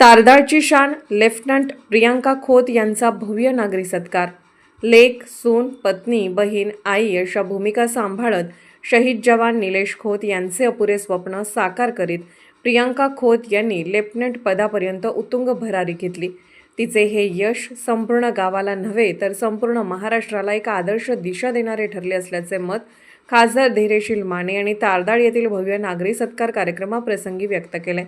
तारदाळची शान लेफ्टनंट प्रियांका खोत यांचा भव्य नागरी सत्कार. लेक सून पत्नी बहीण आई अशा भूमिका सांभाळत शहीद जवान निलेश खोत यांचे अपुरे स्वप्न साकार करीत प्रियांका खोत यांनी लेफ्टनंट पदापर्यंत उत्तुंग भरारी घेतली. तिचे हे यश संपूर्ण गावाला नव्हे तर संपूर्ण महाराष्ट्राला एक आदर्श दिशा देणारे ठरले असल्याचे मत खासदार धैर्यशील माने यांनी तारदाळ येथील भव्य नागरी सत्कार कार्यक्रमाप्रसंगी व्यक्त केले.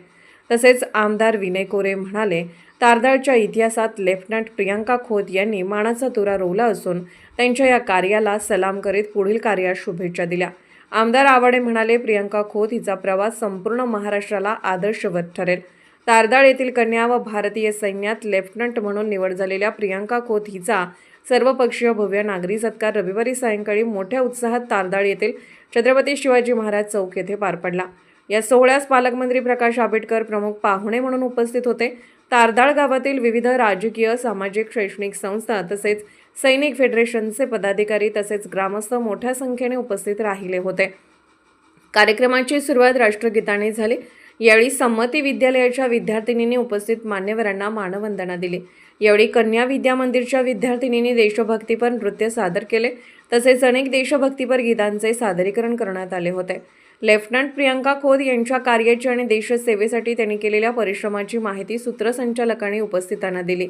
तसेच आमदार विनय कोरे म्हणाले तारदाळच्या इतिहासात लेफ्टनंट प्रियांका खोत यांनी मानाचा तुरा रोवला असून त्यांच्या या कार्याला सलाम करीत पुढील कार्यास शुभेच्छा दिल्या. आमदार आवाडे म्हणाले प्रियांका खोत हिचा प्रवास संपूर्ण महाराष्ट्राला आदर्शवत ठरेल. तारदाळ येथील कन्या व भारतीय सैन्यात लेफ्टनंट म्हणून निवड झालेल्या प्रियांका खोत हिचा सर्वपक्षीय भव्य नागरी सत्कार रविवारी सायंकाळी मोठ्या उत्साहात तारदाळ येथील छत्रपती शिवाजी महाराज चौक येथे पार पडला. या सोहळ्यास पालकमंत्री प्रकाश आंबेडकर प्रमुख पाहुणे म्हणून उपस्थित होते. तारदाळ गावातील विविध राजकीय सामाजिक शैक्षणिक संस्था तसेच सैनिक फेडरेशनचे पदाधिकारी तसेच ग्रामस्थ मोठ्या संख्येने उपस्थित राहिले होते. कार्यक्रमाची सुरुवात राष्ट्रगीताने झाली. यावेळी संमती विद्यालयाच्या विद्यार्थिनींनी उपस्थित मान्यवरांना मानवंदना दिली. यावेळी कन्या विद्या मंदिरच्या विद्यार्थिनींनी देशभक्तीपर नृत्य सादर केले. तसेच अनेक देशभक्तीपर गीतांचे सादरीकरण करण्यात आले होते. लेफ्टनंट प्रियांका खोत यांच्या कार्याची आणि देशसेवेसाठी त्यांनी केलेल्या परिश्रमाची माहिती सूत्रसंचालकांनी उपस्थितांना दिली.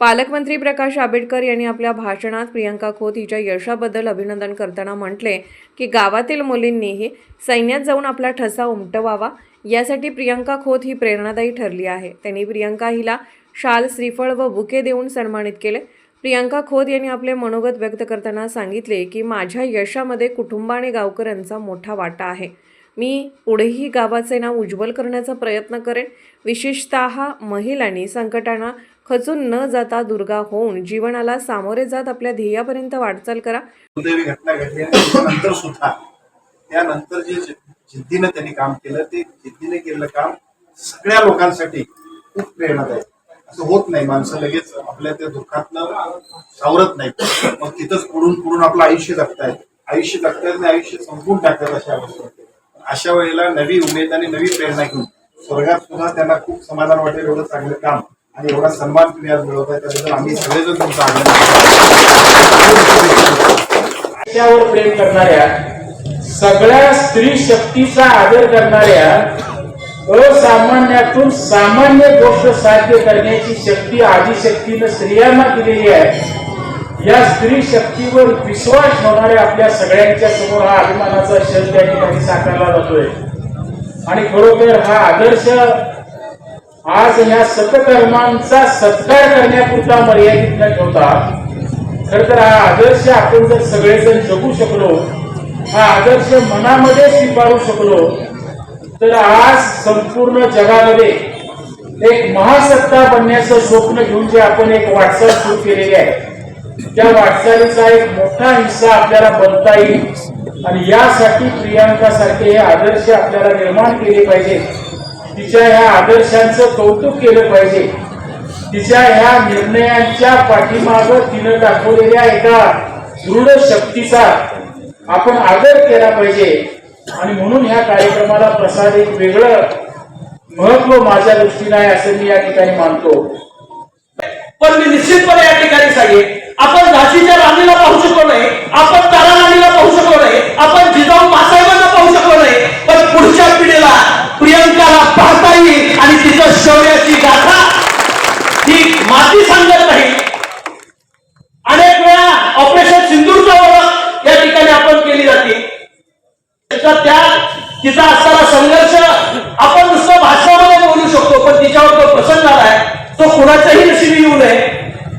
पालकमंत्री प्रकाश आंबेडकर यांनी आपल्या भाषणात प्रियांका खोत हिच्या यशाबद्दल अभिनंदन करताना म्हटले की गावातील मुलींनीही सैन्यात जाऊन आपला ठसा उमटवावा यासाठी प्रियांका खोत ही प्रेरणादायी ठरली आहे. त्यांनी प्रियांका हिला शाल श्रीफळ व बुके देऊन सन्मानित केले. प्रियांका खोत यांनी आपले मनोगत व्यक्त करताना सांगितले की माझ्या यशामध्ये कुटुंब आणि गावकऱ्यांचा मोठा वाटा आहे. मी पुढेही गावाचे नाव उज्ज्वल करण्याचा प्रयत्न करेन. विशेषतः महिलांनी संकटांना खचून न जाता दुर्गा होऊन जीवनाला सामोरे जात आपल्या ध्येयापर्यंत वाटचाल करा. घटना घडली सुद्धा त्यानंतर जे जिद्दीनं त्यांनी काम केलं ते जिद्दीने केलेलं काम सगळ्या लोकांसाठी खूप प्रेरणादायक असं होत नाही. माणसं लगेच आपल्या त्या दुःखातनं सावरत नाहीत. मग तिथंच पुढून पुढून आपलं आयुष्य जगतायत. आयुष्य जगतायत आणि आयुष्य संपून टाकतात अशा अवस्था अशा वेळेला नवी उमेद आणि नवी प्रेरणा घेऊन स्वर्गात सुद्धा त्यांना खूप समाधान वाटेल एवढं चांगलं काम आणि एवढा सन्मान तुम्ही आज मिळवत आहे त्याबद्दल आम्ही सगळेजण तुमचं आनंद त्यावर प्रेम करणाऱ्या सगळ्या स्त्री शक्तीचा आदर करणाऱ्या असामान्यातून सामान्य गोष्ट साध्य करण्याची शक्ती आदिशक्तीनं स्त्रियांना दिलेली आहे. या स्त्री शक्तीवर विश्वास ठेवणाऱ्या आपल्या सगळ्यांच्या समोर हा अभिमानाचा क्षण त्या ठिकाणी साकारला जातोय. आणि खरोखर हा आदर्श आज ह्या सतकर्मांचा सत्कार करण्यापुरता मर्यादित न ठेवता खर तर हा आदर्श आपण जर सगळेजण जगू शकलो हा आदर्श मनामध्ये स्वीकारू शकलो तर आज संपूर्ण जगामध्ये एक महासत्ता बनण्याचं स्वप्न घेऊन जे आपण एक वाटचाल सुरू केलेली आहे त्या वाटचालीचा एक मोठा हिस्सा आपल्याला बनता येईल. आणि यासाठी प्रियांका सारखे हे आदर्श आपल्याला निर्माण केले पाहिजे. तिच्या ह्या आदर्शांचं कौतुक केलं पाहिजे. तिच्या ह्या निर्णयांच्या पाठीमाग तिनं दाखवलेल्या एका दृढ शक्तीचा आपण आदर केला पाहिजे. आणि म्हणून ह्या कार्यक्रमाला प्रसाद एक वेगळं महत्त्व माझ्या दृष्टीनं आहे असं मी या ठिकाणी मानतो. पण मी निश्चितपणे या ठिकाणी सांगेन आपण झाशीच्या राणीला पाहू शकलो नाही आपण तारा राणीला पाहू शकलो नाही आपण जिजाऊ मासाहेबांना पाहू शकलो नाही पण पुढच्या पिढीला प्रियंकाला पाहता येईल आणि तिचं शौर्याची गाथा ही माती सांगत नाही अनेक वेळा ऑपरेशन सिंदूरचा ओळख या ठिकाणी आपण केली जाते तिचा त्याग तिचा असणारा संघर्ष आपण नुसतं भाषणामध्ये बोलू शकतो पण तिच्यावर जो प्रसंग आलाय तो कुणाच्याही नशिबी येऊ नये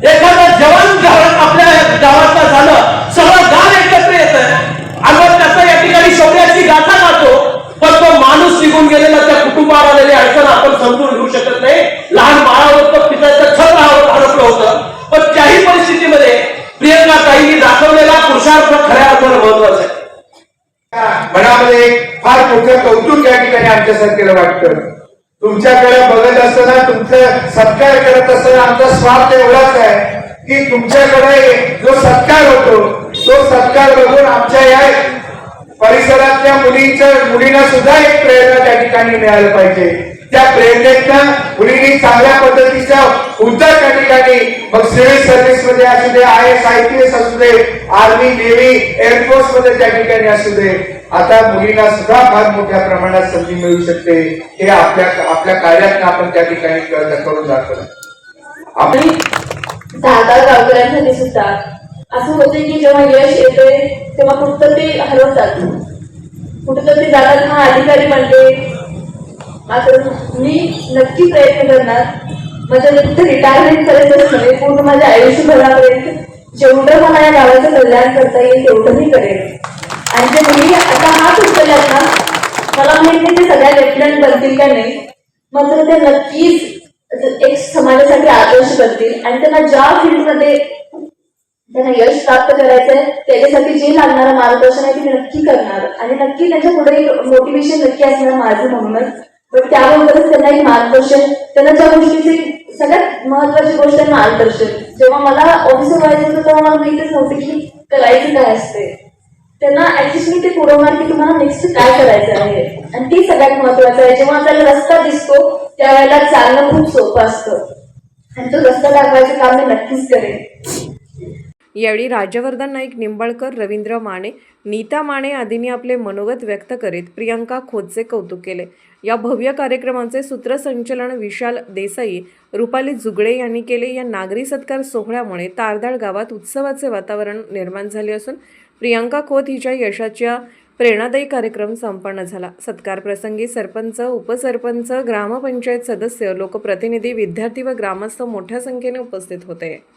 एखादा जवान गावात आपल्या गावातला झालं सगळं गाव एकत्र येत आणि त्याचा या ठिकाणी शौर्याची गाथा गातो पण तो माणूस निघून गेलेला त्या कुटुंबावर आलेली अडचण आपण समजून घेऊ शकत नाही. लहान बाळावर तर पिताचं छत राहावं हरपलं होतं पण त्याही परिस्थितीमध्ये प्रियंका ताईंनी दाखवलेला पुरुषार्थ खऱ्या अर्थानं महत्त्वाचा आहे. मनामध्ये फार मोठं कौतुक या ठिकाणी आमच्यासारखेला वाटतं. तुमच्याकडे बघत असताना तुमचा सत्कार करत असताना आमचा स्वार्थ एवढाच आहे की तुमच्याकडे जो सत्कार होतो तो सत्कार बघून आमच्या या परिसरातल्या मुलींच्या मुलींना सुद्धा एक प्रेरणा त्या ठिकाणी मिळायला पाहिजे. त्या प्रेरणेतनं मुलींनी चांगल्या पद्धतीच्या उद्धार त्या ठिकाणी मग सिव्हिल सर्व्हिसमध्ये असू दे I S I P S असू दे आर्मी नेव्ही एअरफोर्समध्ये त्या ठिकाणी असू दे. आता मुलींना सुद्धा फार मोठ्या प्रमाणात संधी मिळू शकते. हे आपल्या आपल्या कार्यात आपण त्या ठिकाणी क- करून दाखवलं. आपण आणि दहा गावकऱ्यांसाठी सुद्धा असं होते की जेव्हा यश येते तेव्हा कुठं ते हरवतात कुठं ते जातात. हा अधिकारी म्हणते मात्र मी नक्की प्रयत्न करणार. माझ्या फक्त रिटायरमेंट करायचंच नाही पूर्ण माझ्या आयुष्यभरापर्यंत जेवढं मला या गावाचं कल्याण करता येईल तेवढं मी करेन. आणि जे मुली आता हाच उचलल्यात ना मला माहीत नाही ते सगळ्या लेफ्टनंट बनतील का नाही. मात्र ते नक्कीच एक समाजासाठी आदर्श बनतील. आणि त्यांना ज्या फील्डमध्ये त्यांना यश प्राप्त करायचंय त्याच्यासाठी जे लागणारं मार्गदर्शन आहे ते नक्की करणार. आणि नक्की त्यांच्या पुढे एक मोटिवेशन नक्की असणार माझं म्हणूनच. पण त्याबरोबरच त्यांना एक मार्गदर्शन त्यांना ज्या गोष्टीचे सगळ्यात महत्वाची गोष्ट आहे मार्गदर्शन. जेव्हा मला ऑफिसर व्हायचं होतं तेव्हा मला माहितीच नव्हतं की करायचं काय असते त्यांना ऍटलिस्ट मी ते पुरवणार की तुम्हाला नेक्स्ट काय करायचं आहे. आणि ते सगळ्यात महत्वाचं आहे. जेव्हा आपल्याला रस्ता दिसतो त्यावेळेला चालणं खूप सोपं असतं. आणि तो रस्ता दाखवायचं काम मी नक्कीच करेन. यावेळी राज्यवर्धन नाईक निंबाळकर रवींद्र माने नीता माने आदींनी आपले मनोगत व्यक्त करीत प्रियंका खोतचे कौतुक केले. या भव्य कार्यक्रमाचे सूत्रसंचलन विशाल देसाई रुपाली जुगळे यांनी केले. या नागरी सत्कार सोहळ्यामुळे तारदाळ गावात उत्सवाचे वातावरण निर्माण झाले असून प्रियंका खोत हिच्या यशाच्या प्रेरणादायी कार्यक्रम संपन्न झाला. सत्कार प्रसंगी सरपंच उपसरपंच ग्रामपंचायत सदस्य लोकप्रतिनिधी विद्यार्थी व ग्रामस्थ मोठ्या संख्येने उपस्थित होते.